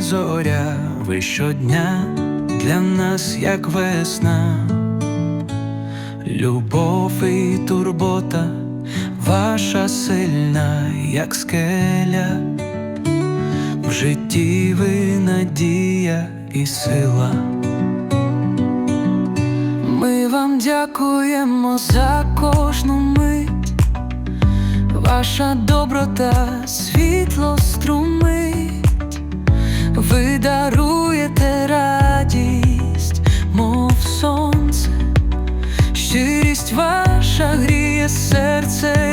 зоря, ви щодня для нас, як весна, любов і турбота, ваша сильна, як скеля, в житті ви надія і сила. Ми вам дякуємо за кожну мить. Ваша доброта серце.